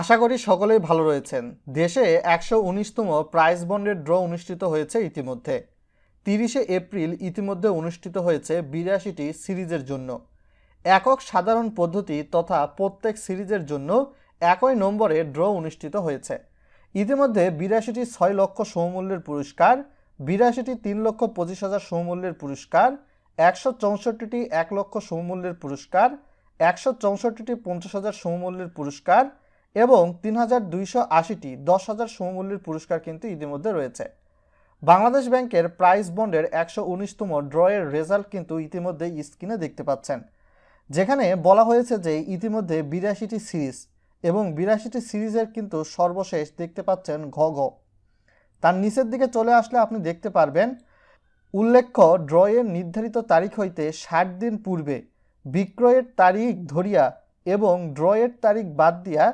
আশা করি সকলেই ভালো রয়েছেন। দেশে একশো উনিশতম প্রাইজ বন্ডের ড্র অনুষ্ঠিত হয়েছে ইতিমধ্যে। তিরিশে এপ্রিল ইতিমধ্যে অনুষ্ঠিত হয়েছে বিরাশিটি সিরিজের জন্য। একক সাধারণ পদ্ধতি তথা প্রত্যেক সিরিজের জন্য একই নম্বরে ড্র অনুষ্ঠিত হয়েছে। ইতিমধ্যে বিরাশিটি ছয় লক্ষ সমমূল্যের পুরস্কার, বিরাশিটি তিন লক্ষ পঁচিশ হাজার সমমূল্যের পুরস্কার, একশো চৌষট্টিটি এক লক্ষ সমমূল্যের পুরস্কার, একশো চৌষট্টিটি পঞ্চাশ হাজার সমমূল্যের পুরস্কার এবং তিন হাজার দুইশো আশিটি দশ হাজার সমমূল্যের পুরস্কার কিন্তু ইতিমধ্যে রয়েছে। বাংলাদেশ ব্যাংকের প্রাইজ বন্ডের একশো উনিশতম ড্রয়ের রেজাল্ট কিন্তু ইতিমধ্যে স্ক্রিনে দেখতে পাচ্ছেন। যেখানে বলা হয়েছে যে ইতিমধ্যে বিরাশিটি সিরিজ এবং বিরাশিটি সিরিজের কিন্তু সর্বশেষ দেখতে পাচ্ছেন ঘ ঘ। তার নিচের দিকে চলে আসলে আপনি দেখতে পারবেন, উল্লেখ্য ড্রয়ের নির্ধারিত তারিখ হইতে ষাট দিন পূর্বে, বিক্রয়ের তারিখ ধরিয়া এবং ড্রয়ের তারিখ বাদ দিয়া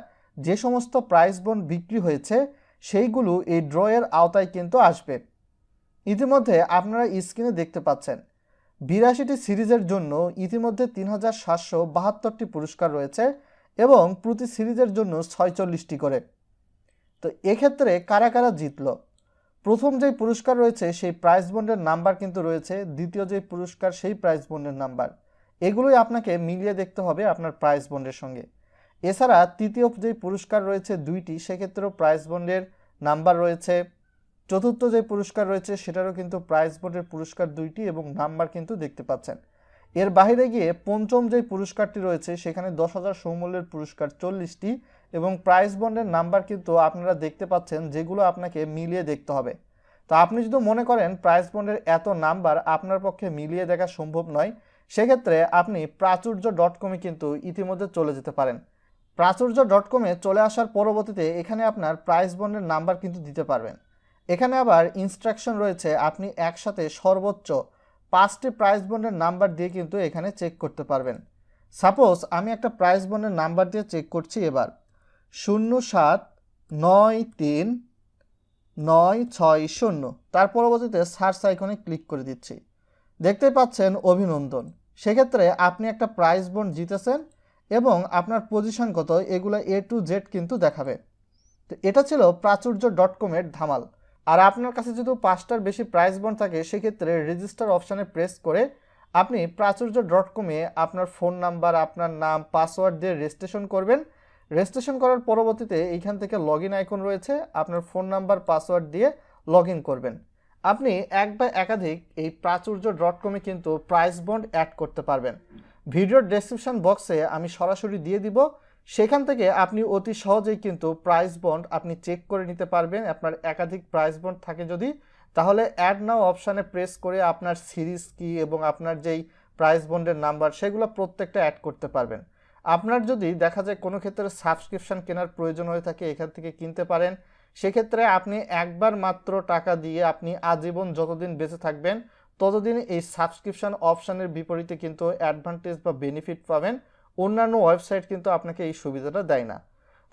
যে সমস্ত প্রাইস বন্ড বিক্রি হয়েছে, সেইগুলো এই ড্রয়ের আওতায় কিন্তু আসবে। ইতিমধ্যে আপনারা স্ক্রিনে দেখতে পাচ্ছেন, বিরাশিটি সিরিজের জন্য ইতিমধ্যে তিন হাজার সাতশো বাহাত্তরটি পুরস্কার রয়েছে এবং প্রতি সিরিজের জন্য ছয়চল্লিশটি করে। তো এক্ষেত্রে কারা কারা জিতলো? প্রথম যে পুরস্কার রয়েছে, সেই প্রাইজ বন্ডের নাম্বার কিন্তু রয়েছে, দ্বিতীয় যে পুরস্কার, সেই প্রাইজ বন্ডের নাম্বার এগুলোই আপনাকে মিলিয়ে দেখতে হবে আপনার প্রাইজ বন্ডের সঙ্গে। এছাড়া তৃতীয় যেই পুরস্কার রয়েছে দুইটি, সেক্ষেত্রেও প্রাইজ বন্ডের নাম্বার রয়েছে। চতুর্থ যে পুরস্কার রয়েছে, সেটারও কিন্তু প্রাইজ বন্ডের পুরস্কার দুইটি এবং নাম্বার কিন্তু দেখতে পাচ্ছেন। এর বাইরে গিয়ে পঞ্চম যে পুরস্কারটি রয়েছে, সেখানে দশ হাজার সমমূল্যের পুরস্কার চল্লিশটি এবং প্রাইজ বন্ডের নাম্বার কিন্তু আপনারা দেখতে পাচ্ছেন, যেগুলো আপনাকে মিলিয়ে দেখতে হবে। তো আপনি যদি মনে করেন প্রাইজ বন্ডের এত নাম্বার আপনার পক্ষে মিলিয়ে দেখা সম্ভব নয়, সেক্ষেত্রে আপনি প্রাচুর্য ডট কমে কিন্তু ইতিমধ্যে চলে যেতে পারেন। প্রাচুর্য ডট কমে চলে আসার পরবর্তীতে এখানে আপনার প্রাইজ বন্ডের নাম্বার কিন্তু দিতে পারবেন। এখানে আবার ইনস্ট্রাকশন রয়েছে, আপনি একসাথে সর্বোচ্চ পাঁচটি প্রাইস বন্ডের নাম্বার দিয়ে কিন্তু এখানে চেক করতে পারবেন। সাপোজ আমি একটা প্রাইস বন্ডের নাম্বার দিয়ে চেক করছি এবার। শূন্য সাত নয় তিন নয় ছয় শূন্য। তার পরবর্তীতে সার্চ আইকনে ক্লিক করে দিচ্ছি। দেখতে পাচ্ছেন অভিনন্দন। সেক্ষেত্রে আপনি একটা প্রাইস বন্ড জিতেছেন এবং আপনার পজিশন কত, এগুলো এ টু জেড কিন্তু দেখাবে। তো এটা ছিল প্রাচুর্য ডট কমের ধামাল। আর আপনার কাছে যদি পাঁচটার বেশি প্রাইস বন্ড থাকে, সেক্ষেত্রে রেজিস্টার অপশানে প্রেস করে আপনি প্রাচুর্য ডট কমে আপনার ফোন নাম্বার আপনার নাম পাসওয়ার্ড দিয়ে রেজিস্ট্রেশন করবেন। রেজিস্ট্রেশন করার পরবর্তীতে এইখান থেকে লগ আইকন রয়েছে, আপনার ফোন নাম্বার পাসওয়ার্ড দিয়ে লগ করবেন। আপনি এক বা একাধিক এই প্রাচুর্য ডট কমে কিন্তু প্রাইস বন্ড অ্যাড করতে পারবেন। ভিডিওর ডেসক্রিপশন বক্সে আমি সরাসরি দিয়ে দিব। সেখান থেকে আপনি অতি সহজেই কিন্তু প্রাইস বন্ড আপনি চেক করে নিতে পারবেন। আপনার একাধিক প্রাইস বন্ড থাকে যদি। তাহলে অ্যাড নাও অপশানে প্রেস করে আপনার সিরিজ কি এবং আপনার যেই প্রাইস বন্ডের নাম্বার সেগুলো প্রত্যেকটা অ্যাড করতে পারবেন। আপনার যদি দেখা যায় কোনো ক্ষেত্রে সাবস্ক্রিপশন কেনার প্রয়োজন হয়ে থাকে, এখান থেকে কিনতে পারেন। সেক্ষেত্রে আপনি একবার মাত্র টাকা দিয়ে আপনি আজীবন যতদিন বেঁচে থাকবেন ততদিন এই সাবস্ক্রিপশন অপশানের বিপরীতে কিন্তু অ্যাডভান্টেজ বা বেনিফিট পাবেন। অন্যান্য ওয়েবসাইট কিন্তু আপনাকে এই সুবিধাটা দেয় না।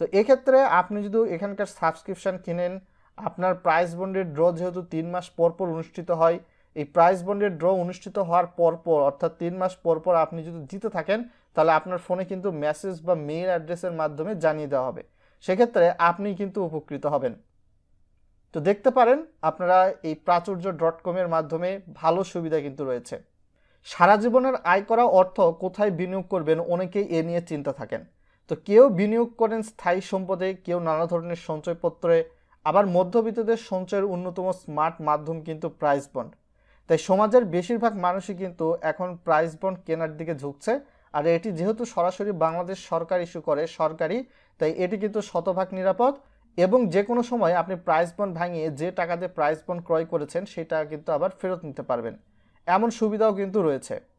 তো এক্ষেত্রে আপনি যদি এখানকার সাবস্ক্রিপশান কিনেন, আপনার প্রাইস বন্ডের ড্র যেহেতু তিন মাস পর পর অনুষ্ঠিত হয়, এই প্রাইস বন্ডের ড্র অনুষ্ঠিত হওয়ার পর পর, অর্থাৎ তিন মাস পর পর আপনি যদি জিতে থাকেন, তাহলে আপনার ফোনে কিন্তু মেসেজ বা মেইল অ্যাড্রেসের মাধ্যমে জানিয়ে দেওয়া হবে। সেক্ষেত্রে আপনি কিন্তু উপকৃত হবেন। তো দেখতে পারেন আপনারা এই প্রাচুর্য ডট কমের মাধ্যমে ভালো সুবিধা কিন্তু রয়েছে। সারা জীবনের আয় করা অর্থ কোথায় বিনিয়োগ করবেন অনেকেই এ নিয়ে চিন্তা থাকেন। তো কেউ বিনিয়োগ করেন স্থায়ী সম্পদে, কেউ নানা ধরনের সঞ্চয়পত্রে, আবার মধ্যবিত্তদের সঞ্চয়ের অন্যতম স্মার্ট মাধ্যম কিন্তু প্রাইস বন্ড তাই সমাজের বেশিরভাগ মানুষই কিন্তু এখন প্রাইস বন্ড কেনার দিকে ঝুঁকছে আর এটি যেহেতু সরাসরি বাংলাদেশ সরকার ইস্যু করে, সরকারি, তাই এটি কিন্তু শতভাগ নিরাপদ এবং যে কোনো সময় আপনি প্রাইস বন্ড ভাঙিয়ে যে টাকাতে প্রাইস বন্ড ক্রয় করেছেন, সেটা কিন্তু আবার ফেরত নিতে পারবেন। এমন সুবিধাও কিন্তু রয়েছে।